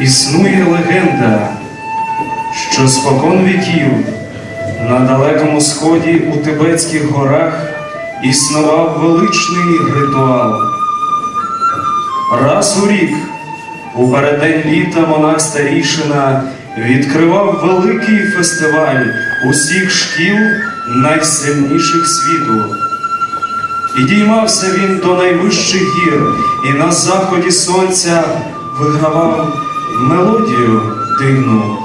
Існує легенда, що спокон віків на далекому сході у Тибетських горах існував величний ритуал. Раз у рік, у переддень літа монах старішина відкривав великий фестиваль усіх шкіл найсильніших світу. Підіймався він до найвищих гір і на заході сонця вигравав мелодію дивну.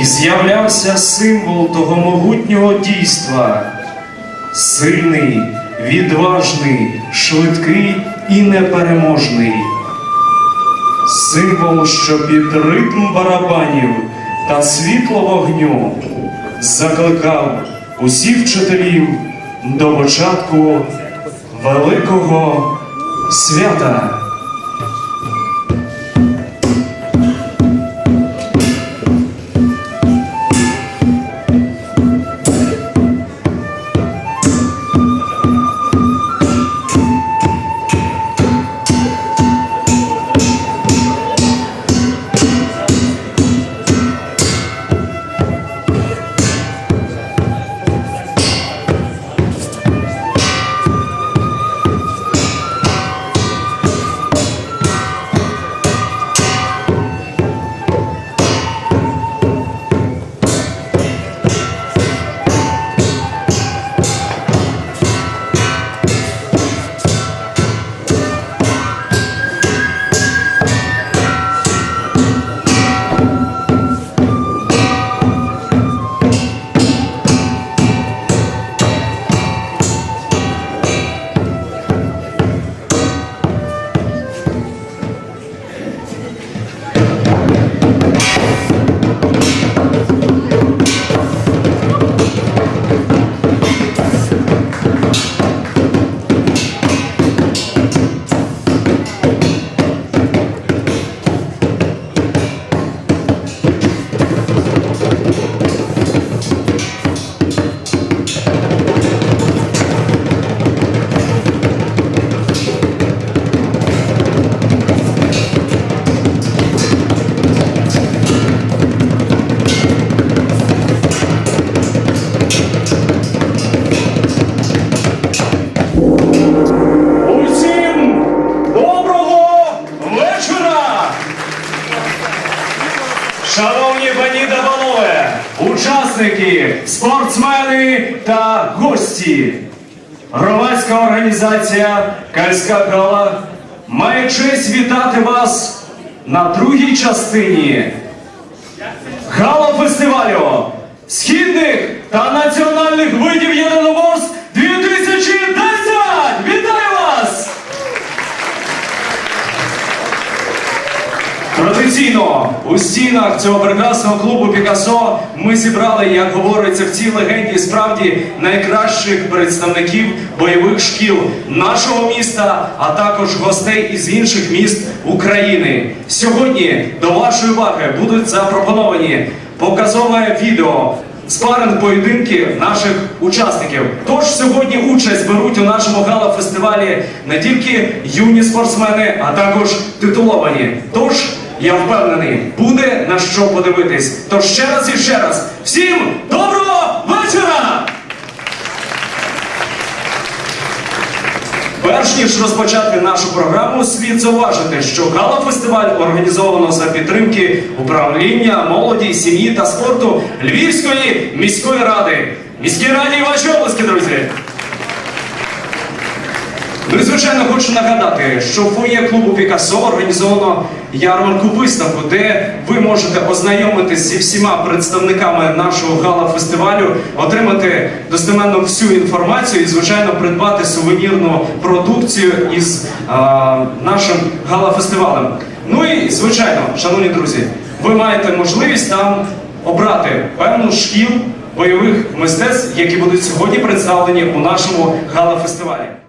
І з'являвся символ того могутнього дійства, сильний, відважний, швидкий і непереможний. Символ, що під ритм барабанів та світло вогню закликав усіх вчителів до початку великого свята. Учасники, спортсмени та гості. Громадська організація Кальська Гала має честь вітати вас на другій частині Гала фестивалю східних та національних видів єдиноборств стінах цього прекрасного клубу Пікасо ми зібрали, як говориться в цій легенді, справді найкращих представників бойових шкіл нашого міста, а також гостей із інших міст України. Сьогодні до вашої уваги будуть запропоновані показове відео. Спаринг поєдинки наших учасників. Тож сьогодні участь беруть у нашому гала-фестивалі не тільки юні спортсмени, а також титуловані. Тож я впевнений, буде на що подивитись. Тож ще раз і ще раз всім доброго вечора! Перш ніж розпочати нашу програму, слід зауважити, що гала-фестиваль організовано за підтримки управління молоді, сім'ї та спорту Львівської міської ради. Міській раді ваші обласки, друзі! Звичайно хочу нагадати, що в фоє клубу Пікасо організовано ярмарку виставку, де ви можете ознайомитись зі всіма представниками нашого гала-фестивалю, отримати достеменно всю інформацію і, звичайно, придбати сувенірну продукцію із а, нашим гала-фестивалем. Ну і звичайно, шановні друзі, ви маєте можливість там обрати певну шкіл бойових мистецтв, які будуть сьогодні представлені у нашому гала-фестивалі.